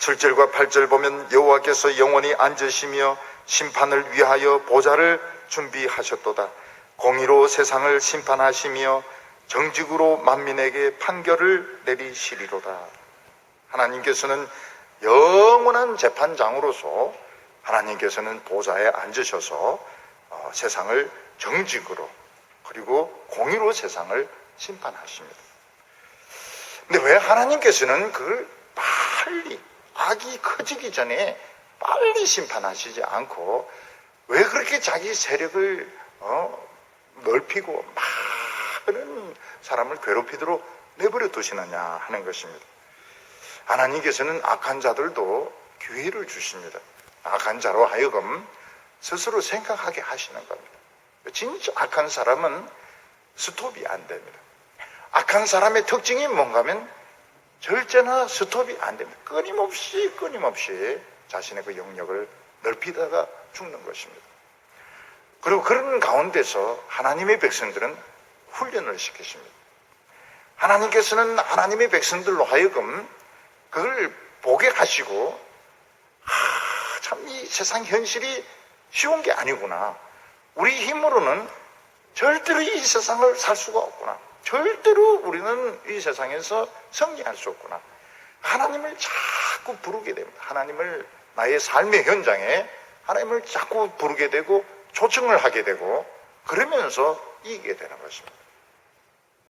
7절과 8절 보면 여호와께서 영원히 앉으시며 심판을 위하여 보좌를 준비하셨도다. 공의로 세상을 심판하시며 정직으로 만민에게 판결을 내리시리로다. 하나님께서는 영원한 재판장으로서 하나님께서는 보좌에 앉으셔서 어, 세상을 정직으로 그리고 공의로 세상을 심판하십니다. 근데 왜 하나님께서는 그걸 빨리 악이 커지기 전에 빨리 심판하시지 않고 왜 그렇게 자기 세력을 어, 넓히고 많은 사람을 괴롭히도록 내버려 두시느냐 하는 것입니다. 하나님께서는 악한 자들도 기회를 주십니다. 악한 자로 하여금 스스로 생각하게 하시는 겁니다. 진짜 악한 사람은 스톱이 안 됩니다. 악한 사람의 특징이 뭔가 하면 절제나 스톱이 안 됩니다. 끊임없이 끊임없이 자신의 그 영역을 넓히다가 죽는 것입니다. 그리고 그런 가운데서 하나님의 백성들은 훈련을 시키십니다. 하나님께서는 하나님의 백성들로 하여금 그걸 보게 하시고 참이 세상 현실이 쉬운 게 아니구나. 우리 힘으로는 절대로 이 세상을 살 수가 없구나. 절대로 우리는 이 세상에서 승리할 수 없구나. 하나님을 자꾸 부르게 됩니다. 하나님을 나의 삶의 현장에 하나님을 자꾸 부르게 되고 초청을 하게 되고 그러면서 이기게 되는 것입니다.